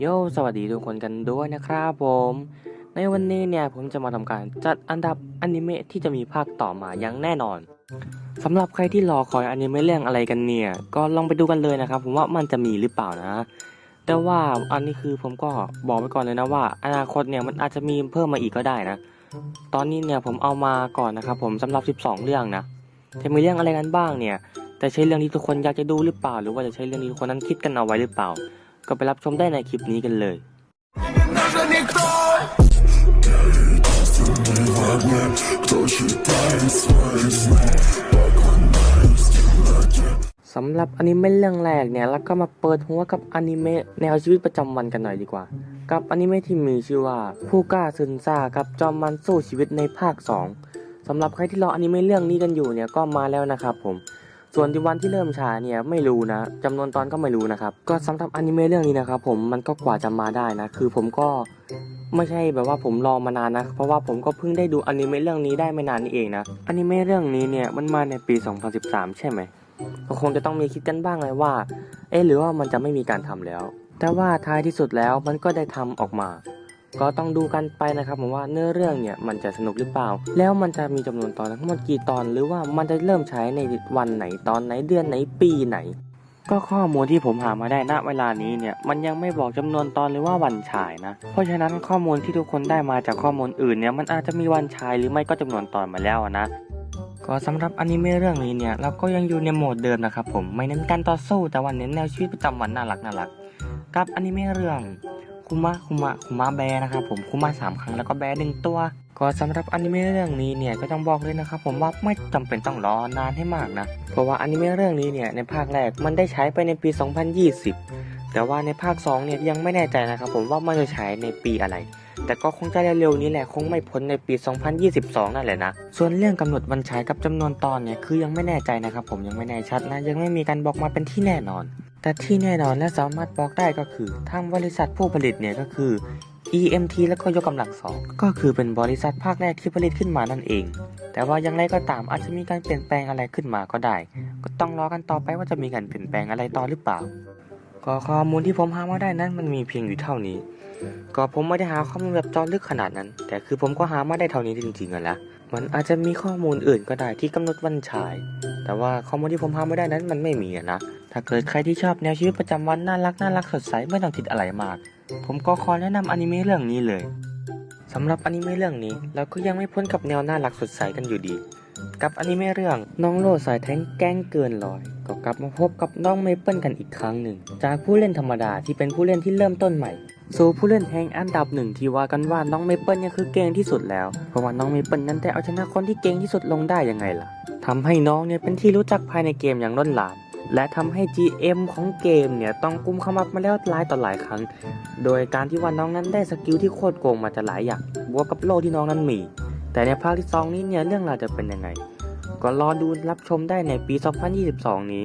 โยสวัสดีทุกคนกันด้วยนะครับผม ในวันนี้เนี่ยผมจะมาทำการจัดอันดับอนิเมะที่จะมีภาคต่อมาอย่างแน่นอนสำหรับใครที่รอคอยอนิเมะเรื่องอะไรกันเนี่ย ก็ลองไปดูกันเลยนะครับ ผมว่ามันจะมีหรือเปล่านะ แต่ว่าอันนี้คือผมก็บอกไว้ก่อนเลยนะว่า อนาคตเนี่ยมันอาจจะมีเพิ่มมาอีกก็ได้นะ ตอนนี้เนี่ยผมเอามาก่อนนะครับผมสำหรับ 12 เรื่องนะจะมีเรื่องอะไรกันบ้างเนี่ย แต่ใช่เรื่องที่ทุกคนอยากจะดูหรือเปล่า หรือว่าจะใช่เรื่องที่ทุกคนนั้นคิดกันเอาไว้หรือเปล่า ก็ไปรับชมได้ในคลิปนี้กันเลยสำหรับอนิเมะเรื่องแรกเนี่ยแล้วก็มาเปิดหัวกับอนิเมะแนวชีวิตประจำวันกันหน่อยดีกว่า กับอนิเมะที่มีชื่อว่าผู้กล้าซึนซ่ากับจอมมันสู้ชีวิตในภาค 2สำหรับใครที่รออนิเมะเรื่องนี้กันอยู่เนี่ยก็มาแล้วนะครับผม ส่วนที่วันที่เริ่มฉายเนี่ยไม่รู้นะจำนวนตอนก็ไม่รู้นะครับ ก็สำหรับอนิเมะเรื่องนี้นะครับผมมันก็กว่าจะมาได้นะ คือผมก็ไม่ใช่แบบว่าผมรอมานานนะ เพราะว่าผมก็เพิ่งได้ดูอนิเมะเรื่องนี้ได้ไม่นานนี่เองนะอนิเมะเรื่องนี้เนี่ยมันมาในปี 2013 ใช่ไหมก็คงจะต้องมีคิดกันบ้างเลยว่า เอ๊ะหรือว่ามันจะไม่มีการทำแล้ว แต่ว่าท้ายที่สุดแล้วมันก็ได้ทำออกมา ก็ต้องดูกันไปนะครับผมว่าเนื้อเรื่องเนี่ยมันจะสนุกหรือเปล่า แล้วมันจะมีจำนวนตอนทั้งหมดกี่ตอน หรือว่ามันจะเริ่มใช้ในวันไหนตอนไหนเดือนไหนปีไหน ก็ข้อมูลที่ผมหามาได้ณเวลานี้เนี่ยมันยังไม่บอกจำนวนตอนหรือว่าวันฉายนะ เพราะฉะนั้นข้อมูลที่ทุกคนได้มาจากข้อมูลอื่นเนี่ยมันอาจจะมีวันฉายหรือไม่ก็จำนวนตอนมาแล้วนะก็สำหรับอนิเมะเรื่องนี้เนี่ยเราก็ยังอยู่ในโหมดเดิมนะครับผมไม่เน้นการต่อสู้แต่ว่าเน้นแนวชีวิตประจำวันน่ารักน่ารัก กับอนิเมะเรื่อง คุมะคุมะคุมะแบนะครับผมคุมะสามครั้งแล้วก็แบหนึ่งตัว ก็สำหรับอนิเมะเรื่องนี้เนี่ยก็ต้องบอกเลยนะครับผมว่าไม่จำเป็นต้องรอนานให้มากนะเพราะว่าอนิเมะเรื่องนี้เนี่ยในภาคแรกมันได้ใช้ไปในปี 2020 แต่ว่าในภาค2เนี่ยยังไม่แน่ใจนะครับผมว่ามันจะใช้ในปีอะไรแต่ก็คงจะเร็วๆนี้แหละคงไม่พ้นในปี 2022 นั่นแหละนะ ส่วนเรื่องกำหนดวันฉายกับจำนวนตอนเนี่ยคือยังไม่แน่ใจนะครับผมยังไม่แน่ชัดนะยังไม่มีการบอกมาเป็นที่แน่นอน แต่ที่แน่นอนและสามารถบอกได้ก็คือทางบริษัทผู้ผลิตเนี่ยก็คือ EMT และก็ยกกำลังสองก็คือเป็นบริษัทภาคแรกที่ผลิตขึ้นมานั่นเอง แต่ว่าอย่างไรก็ตามอาจจะมีการเปลี่ยนแปลงอะไรขึ้นมาก็ได้ ก็ต้องรอกันต่อไปว่าจะมีการเปลี่ยนแปลงอะไรต่อหรือเปล่า ก็ข้อมูลที่ผมหามาได้นั้นมันมีเพียงอยู่เท่านี้ ก็ผมไม่ได้หาข้อมูลแบบจอลึกขนาดนั้น แต่คือผมก็หามาได้เท่านี้จริงๆอะนะมันอาจจะมีข้อมูลอื่นก็ได้ที่กำหนดวันฉาย แต่ว่าข้อมูลที่ผมหาไม่ได้นั้นมันไม่มีอะนะ ถ้าเกิดใครที่ชอบแนวชีวิตประจำวันน่ารักน่ารักสดใสไม่ต้องคิดอะไรมาก ผมก็ขอแนะนำอนิเมะเรื่องนี้เลยสำหรับอนิเมะเรื่องนี้เราก็ยังไม่พ้นกับแนวน่ารักสดใสกันอยู่ดี กับอนิเมะเรื่องน้องโลสายแท้งแกล้งเกินร้อย ก็กลับมาพบกับน้องเมเปิลกันอีกครั้งหนึ่ง จากผู้เล่นธรรมดาที่เป็นผู้เล่นที่เริ่มต้นใหม่สู่ผู้เล่นแห่งอันดับหนึ่งที่ว่ากันว่าน้องเมเปิลเนี่ยคือเก่งที่สุดแล้ว เพราะว่าน้องเมเปิลนั้นได้เอาชนะคนที่เก่งที่สุดลงได้ยังไงล่ะทำให้น้องเนี่ยเป็นที่รู้จักภายในเกมอย่างล้นหลาม และทำให้ GM ของเกมเนี่ยต้องกุมขมับมาแล้วหลายต่อหลายครั้ง โดยการที่ว่าน้องนั้นได้สกิลที่โคตรโกงมาจะหลายอย่างบวกกับโลที่น้องนั้นมี แต่ในภาคที่สองนี้เนี่ยเรื่องราวจะเป็นยังไง ก็รอดูรับชมได้ในปี 2022 นี้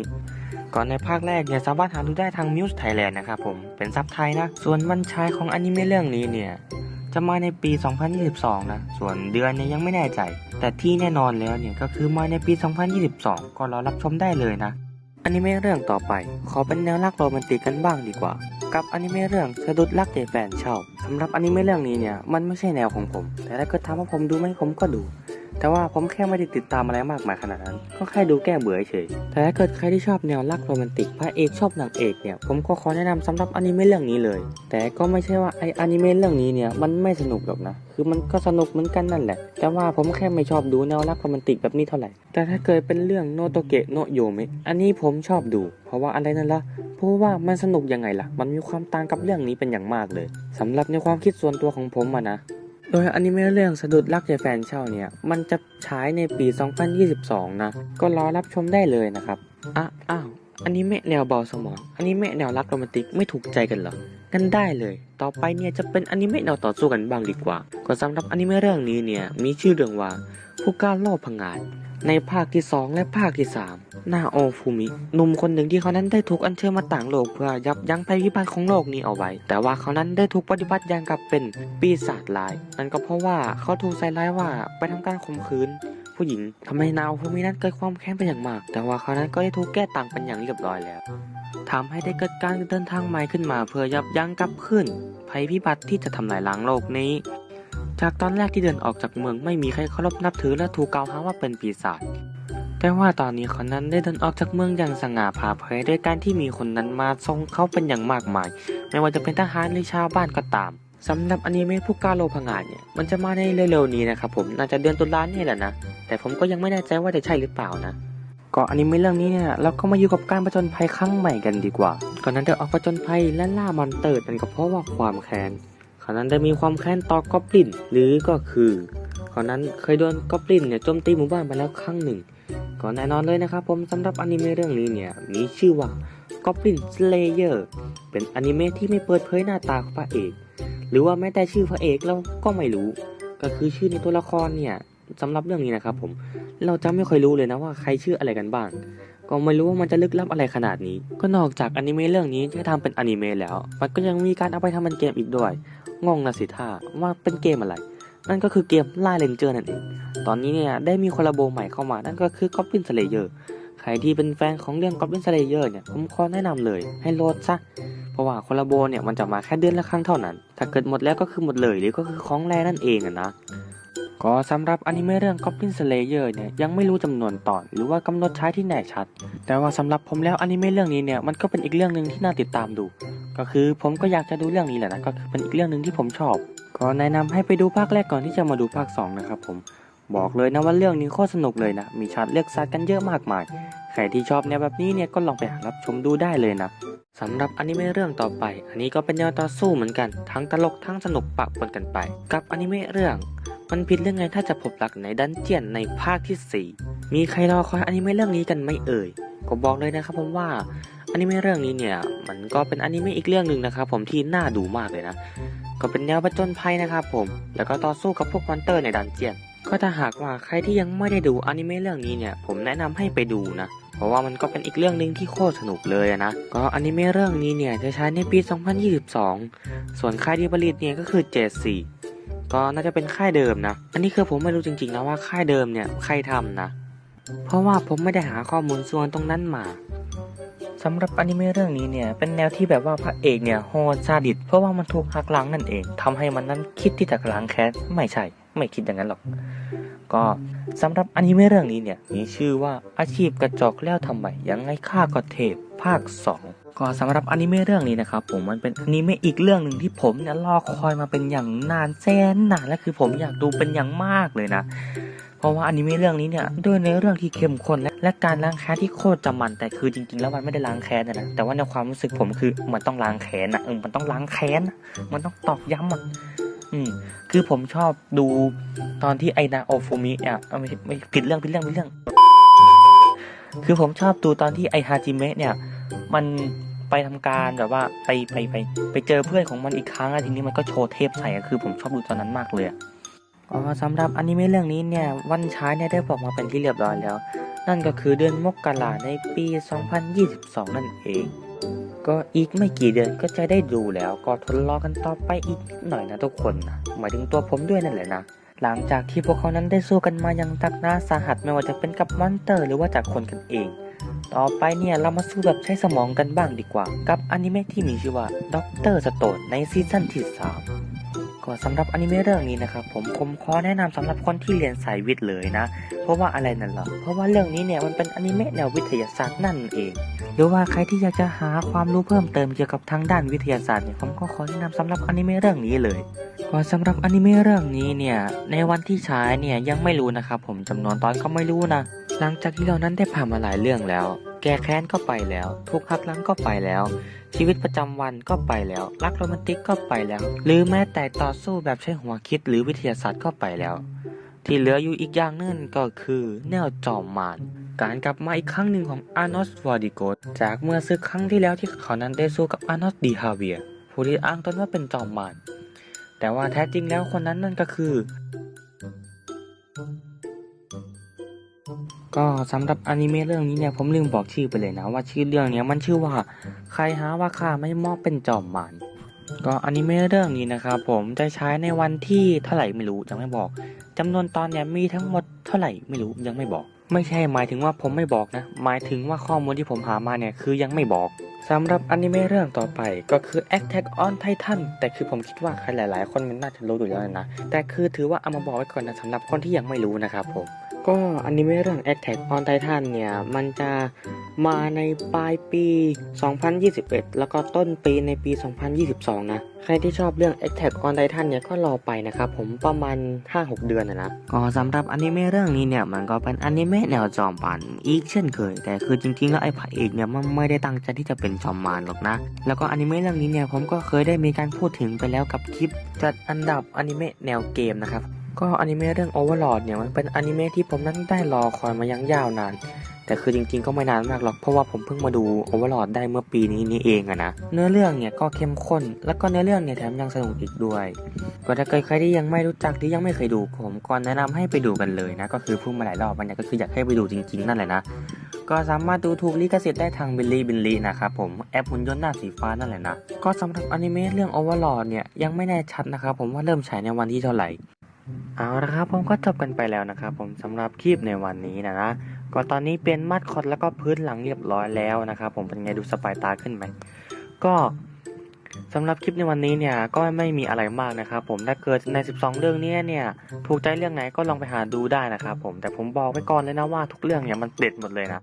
ก่อนในภาคแรกเนี่ยสามารถหาดูได้ทาง Muse Thailand นะครับผมเป็นซับไทยนะ ส่วนวันฉายของอนิเมะเรื่องนี้เนี่ยจะมาในปี 2022 นะ ส่วนเดือนเนี่ยยังไม่แน่ใจ แต่ที่แน่นอนแล้วเนี่ยก็คือมาในปี 2022 ก็รอรับชมได้เลยนะ อนิเมะเรื่องต่อไป ขอเป็นแนวรักโรแมนติกกันบ้างดีกว่า กับอนิเมะเรื่องสะดุดรักใจแฟนชอบสำหรับอนิเมะเรื่องนี้เนี่ยมันไม่ใช่แนวของผม แต่ถ้าเกิดทำให้ผมดูไหมผมก็ดู แต่ว่าผมแค่ไม่ได้ติดตามอะไรมากมายขนาดนั้น ก็แค่ดูแก้เบื่อเฉย แต่ถ้าเกิดใครที่ชอบแนวรักโรแมนติกพระเอกชอบนางเอกเนี่ย ผมก็ขอแนะนำสำหรับอนิเมะเรื่องนี้เลย แต่ก็ไม่ใช่ว่าไออนิเมะเรื่องนี้เนี่ยมันไม่สนุกหรอกนะ คือมันก็สนุกเหมือนกันนั่นแหละ แต่ว่าผมแค่ไม่ชอบดูแนวรักโรแมนติกแบบนี้เท่าไหร่ แต่ถ้าเกิดเป็นเรื่องโนโตเกะโนโยเมะอันนี้ผมชอบดู เพราะว่าอะไรนั่นละเพราะว่ามันสนุกยังไงล่ะ มันมีความต่างกับเรื่องนี้เป็นอย่างมากเลยสำหรับในความคิดส่วนตัวของผมอะนะ โดยอนิเมะเรื่องสะดุดรักใจแฟนเช่าเนี่ย มันจะฉายในปี 2022 นะ ก็รอรับชมได้เลยนะครับอ้าวอนิเมะแนวเบาสมองอนิเมะแนวรักโรแมนติกไม่ถูกใจกันเหรอกันได้เลย ต่อไปเนี่ยจะเป็นอนิเมะแนวต่อสู้กันบ้างดีกว่า ก็สำหรับอนิเมะเรื่องนี้เนี่ยมีชื่อเรื่องว่าผู้กล้าโลภพังงาด ในภาคที่ 2 และภาคที่3นาโอฟูมิหนุ่มคนหนึ่งที่เขานั้นได้ถูกอัญเชิญมาต่างโลกเพื่อยับยั้งภัยพิบัติของโลกนี้เอาไว้ แต่ว่าเขานั้นได้ถูกปฏิบัติอย่างกับเป็นปีศาจร้าย นั่นก็เพราะว่าเขาถูกใส่ร้ายว่าไปทำการข่มขืน ผู้หญิงทำให้นาโอฟูมินั้นเกิดความแค้นเป็นอย่างมาก แต่ว่าเขานั้นก็ได้ถูกแก้ต่างเป็นอย่างเรียบร้อยแล้วทำให้ได้เกิดการเดินทางใหม่ขึ้นมา เพื่อยับยั้งกับขึ้นภัยพิบัติที่จะทำลายล้างโลกนี้ จากตอนแรกที่เดินออกจากเมืองไม่มีใครเคารพนับถือและถูกกล่าวหาว่าเป็นปีศาจ แต่ว่าตอนนี้คนนั้นได้เดินออกจากเมืองอย่างสง่าผ่าเผยด้วยการที่มีคนนั้นมาทรงเขาเป็นอย่างมากมาย ไม่ว่าจะเป็นทหารหรือชาวบ้านก็ตามสำหรับอนิเมะผู้กล้าโลภงานเนี่ยมันจะมาในเร็วๆนี้นะครับผมน่าจะเดือนตุลาเนี่ยแหละนะ แต่ผมก็ยังไม่แน่ใจว่าจะใช่หรือเปล่านะก็อนิเมะเรื่องนี้เนี่ยเราก็มาอยู่กับการประจนภัยครั้งใหม่กันดีกว่า ก่อนนั้นได้ออกประจนภัยและล่ามอนเตอร์นั่นก็เพราะว่าความแค้น เขานั้นได้มีความแค้นต่อกอบลิน หรือก็คือเขานั้นเคยโดนกอบลินเนี่ยโจมตีหมู่บ้านไปแล้วครั้งหนึ่งก็แน่นอนเลยนะครับผมสำหรับอนิเมะเรื่องนี้เนี่ยมีชื่อว่า Goblin Slayer เป็นอนิเมะที่ไม่เปิดเผยหน้าตาของพระเอก หรือว่าแม้แต่ชื่อพระเอกเราก็ไม่รู้ ก็คือชื่อในตัวละครเนี่ยสำหรับเรื่องนี้นะครับผมเราจะไม่ค่อยรู้เลยนะว่าใครชื่ออะไรกันบ้าง ก็ไม่รู้ว่ามันจะลึกลับอะไรขนาดนี้ ก็นอกจากอนิเมะเรื่องนี้จะทำเป็นอนิเมะแล้ว มันก็ยังมีการเอาไปทำเป็นเกมอีกด้วย งงนะสิท่าว่าเป็นเกมอะไร นั่นก็คือเกมล่าเลนเจอร์นั่นเอง ตอนนี้เนี่ยได้มีคอลลาโบใหม่เข้ามา นั่นก็คือ Goblin Slayer ใครที่เป็นแฟนของเรื่อง Goblin Slayer เนี่ย ผมขอแนะนำเลยให้โหลดซะ เพราะว่าคอลลาโบเนี่ยมันจะมาแค่เดือนละครั้งเท่านั้น ถ้าเกิดหมดแล้วก็คือหมดเลยหรือก็คือของแรนั่นเองอะนะก็สำหรับอนิเมะเรื่อง Goblin Slayer เนี่ยยังไม่รู้จำนวนตอนหรือว่ากำหนดใช้ที่แน่ชัด แต่ว่าสำหรับผมแล้วอนิเมะเรื่องนี้เนี่ยมันก็เป็นอีกเรื่องหนึ่งที่น่าติดตามดู ก็คือผมก็อยากจะดูเรื่องนี้แหละนะก็คือเป็นอีกเรื่องหนึ่งที่ผมชอบก็แนะนำให้ไปดูภาคแรกก่อนที่จะมาดูภาคสองนะครับผมบอกเลยนะว่าเรื่องนี้โคตรสนุกเลยนะ มีฉากเลือกสัตว์กันเยอะมากมาย ใครที่ชอบแนวแบบนี้เนี่ยก็ลองไปหารับชมดูได้เลยนะสำหรับอนิเมะเรื่องต่อไป อันนี้ก็เป็นแนวต่อสู้เหมือนกัน ทั้งตลกทั้งสนุกปะปนกันไป กับอนิเมะเรื่อง มันผิดเรื่องไงถ้าจะพบรักในดันเจียนในภาคที่ 4 มีใครรอคอยอนิเมะเรื่องนี้กันไม่เอ่ย ก็บอกเลยนะครับผมว่า อนิเมะเรื่องนี้เนี่ยมันก็เป็นอนิเมะอีกเรื่องหนึ่งนะครับ ผมที่น่าดูมากเลยนะ ก็เป็นแนวประจนภัยนะครับผม แล้วก็ต่อสู้กับพวกมอนเตอร์ในดันเจียน ก็ถ้าหากว่าใครที่ยังไม่ได้ดูอนิเมะเรื่องนี้เนี่ยผมแนะนำให้ไปดูนะ เพราะว่ามันก็เป็นอีกเรื่องหนึ่งที่โคตรสนุกเลยอะนะ ก็อนิเมะเรื่องนี้เนี่ยจะใช้ในปี 2022 ส่วนค่ายที่ผลิตเนี่ยก็คือ J4 ก็น่าจะเป็นค่ายเดิมนะ อันนี้คือผมไม่รู้จริงๆนะว่าค่ายเดิมเนี่ยใครทำนะ เพราะว่าผมไม่ได้หาข้อมูลส่วนตรงนั้นมา สำหรับอนิเมะเรื่องนี้เนี่ยเป็นแนวที่แบบว่าพระเอกเนี่ยโหดซาดิสเพราะว่ามันถูกหักหลังนั่นเองทำให้มันนั้นคิดที่จะล้างแค้นไม่ใช่ ไม่คิดอย่างนั้นหรอก ก็สำหรับอนิเมะเรื่องนี้เนี่ยมีชื่อว่าอาชีพกระจอกแล้วทำไมยังไงข้าก็เทพภาค 2 ก็สำหรับอนิเมะเรื่องนี้นะครับผมมันเป็นอนิเมะอีกเรื่องหนึ่งที่ผมเนี่ยรอคอยมาเป็นอย่างนานแสนนานและคือผมอยากดูเป็นอย่างมากเลยนะ เพราะว่าอนิเมะเรื่องนี้เนี่ยด้วยเนื้อเรื่องที่เข้มข้นและและการล้างแค้นที่โคตรจะมันแต่คือจริงๆ แล้วมันไม่ได้ล้างแค้นนะแต่ว่าในความรู้สึกผมคือมันต้องล้างแค้นอะเออมันต้องล้างแค้นมันต้องตอกย้ำอะอืมคือผมชอบดูตอนที่ไอนาโอฟูมิอะไม่ไม่ผิดเรื่องผิดเรื่องผิดเรื่อง คือผมชอบดูตอนที่ไอฮาจิเมะเนี่ย มันไปทำการแบบว่าไปไปไปไปเจอเพื่อนของมันอีกครั้งอะทีนี้มันก็โชว์เทปใส่อะคือผมชอบดูตอนนั้นมากเลยอะ สำหรับอนิเมะเรื่องนี้เนี่ยวันฉายเนี่ยได้บอกมาเป็นที่เรียบร้อยแล้ว นั่นก็คือเดือนมกราในปี 2022 นั่นเอง ก็อีกไม่กี่เดือนก็จะได้ดูแล้วก็ทนรอกันต่อไปอีกหน่อยนะทุกคนนะหมายถึงตัวผมด้วยนั่นแหละนะหลังจากที่พวกเขานั้นได้สู้กันมาอย่างตักหน้าสาหัสไม่ว่าจะเป็นกับมอนเตอร์ หรือว่าจากคนกันเอง ต่อไปเนี่ยเรามาสู้แบบใช้สมองกันบ้างดีกว่า กับอนิเมะที่มีชื่อว่าด็อกเตอร์สโตนในซีซั่นที่3 ก็สำหรับอนิเมะเรื่องนี้นะครับผมผมขอแนะนำสำหรับคนที่เรียนสายวิทย์เลยนะ เพราะว่าอะไรนั่นหรอเพราะว่าเรื่องนี้เนี่ยมันเป็นอนิเมะแนววิทยาศาสตร์นั่นเอง หรือว่าใครที่อยากจะหาความรู้เพิ่มเติมเกี่ยวกับทางด้านวิทยาศาสตร์เนี่ยผมก็ขอแนะนำสำหรับอนิเมะเรื่องนี้เลยก็สำหรับอนิเมะเรื่องนี้เนี่ยในวันที่ฉายเนี่ยยังไม่รู้นะครับผมจำนวนตอนก็ไม่รู้นะหลังจากที่เรานั้นได้ผ่านมาหลายเรื่องแล้ว แก้แค้นก็ไปแล้ว ทุกข์หักหลังก็ไปแล้ว ชีวิตประจำวันก็ไปแล้ว รักโรแมนติกก็ไปแล้ว หรือแม้แต่ต่อสู้แบบใช้หัวคิดหรือวิทยาศาสตร์ก็ไปแล้ว ที่เหลืออยู่อีกอย่างนึงก็คือแนวจอมมารการกลับมาอีกครั้งหนึ่งของอาร์โนสวอร์ดิโกจากเมื่อซึกครั้งที่แล้วที่เขานั้นได้สู้กับอาร์โนสดีฮาเวียผู้ที่อ้างตนว่าเป็นจอมมารแต่ว่าแท้จริงแล้วคนนั้นนั่นก็คือ ก็สำหรับอนิเมะเรื่องนี้เนี่ยผมลืมบอกชื่อไปเลยนะว่าชื่อเรื่องเนี้ยมันชื่อว่าใครหาว่าข้าไม่มอบเป็นจอมมารก็อนิเมะเรื่องนี้นะครับผมจะใช้ในวันที่เท่าไหร่ไม่รู้ยังไม่บอกจำนวนตอนเนี่ยมีทั้งหมดเท่าไหร่ไม่รู้ยังไม่บอก ไม่ใช่หมายถึงว่าผมไม่บอกนะ หมายถึงว่าข้อมูลที่ผมหามาเนี่ยคือยังไม่บอก สำหรับอนิเมะเรื่องต่อไปก็คือ Attack on Titan แต่คือผมคิดว่าใครหลาย ๆ คนมันน่าจะรู้อยู่แล้วนะ แต่คือถือว่าเอามาบอกไว้ก่อนนะสำหรับคนที่ยังไม่รู้นะครับผม ก็อนิเมะเรื่อง Attack on Titan เนี่ย มันจะมาในปลายปี 2021 แล้วก็ต้นปีในปี 2022 นะ ใครที่ชอบเรื่อง Attack on Titan เนี่ยก็รอไปนะครับผมประมาณ 5-6 เดือนนะนะก็สำหรับอนิเมะเรื่องนี้เนี่ยมันก็เป็นอนิเมะแนวจอมปันอีกเช่นเคย แต่คือจริงๆแล้วไอ้พระเอกเนี่ยมันไม่ได้ตั้งใจที่จะเป็นจอมมารหรอกนะ แล้วก็อนิเมะเรื่องนี้เนี่ยผมก็เคยได้มีการพูดถึงไปแล้วกับคลิป จัดอันดับอนิเมะแนวเกมนะครับ ก็อนิเมะเรื่อง Overlord เนี่ยมันเป็นอนิเมะที่ผมนั้นได้รอคอยมายังยาวนาน แต่คือจริงๆก็ไม่นานมากหรอกเพราะว่าผมเพิ่งมาดู Overlord ได้เมื่อปีนี้นี่เองอะนะเนื้อเรื่องเนี่ยก็เข้มข้น แล้วก็เนื้อเรื่องเนี่ยแถมยังสนุกอีกด้วย ก็ถ้าเกิดใครที่ยังไม่รู้จักหรือยังไม่เคยดูผมก็แนะนำให้ไปดูกันเลยนะ ก็คือพูดมาหลายรอบมันเนี่ยก็คืออยากให้ไปดูจริงๆนั่นแหละนะก็สามารถดูถูกลิขสิทธิ์ได้ทางบิลลี่บิลลี่นะครับผมแอปหุ่นยนต์หน้าสีฟ้านั่นแหละนะก็สำหรับอนิเมะเรื่อง Overlord เนี่ยยังไม่แน่ชัดนะครับผมว่าเริ่มฉายในวันที่เท่าไหร่ เอาละครับผมก็จบกันไปแล้วนะครับผมสำหรับคลิปในวันนี้นะนะก็ตอนนี้เป็นมัดคอดแล้วก็พื้นหลังเรียบร้อยแล้วนะครับผมเป็นไงดูสบายตาขึ้นไหมก็สำหรับคลิปในวันนี้เนี่ยก็ไม่มีอะไรมากนะครับผมถ้าเกิดใน 12 เรื่องนี้เนี่ยถูกใจเรื่องไหนก็ลองไปหาดูได้นะครับผมแต่ผมบอกไว้ก่อนเลยนะว่าทุกเรื่องเนี่ยมันเด็ดหมดเลยนะ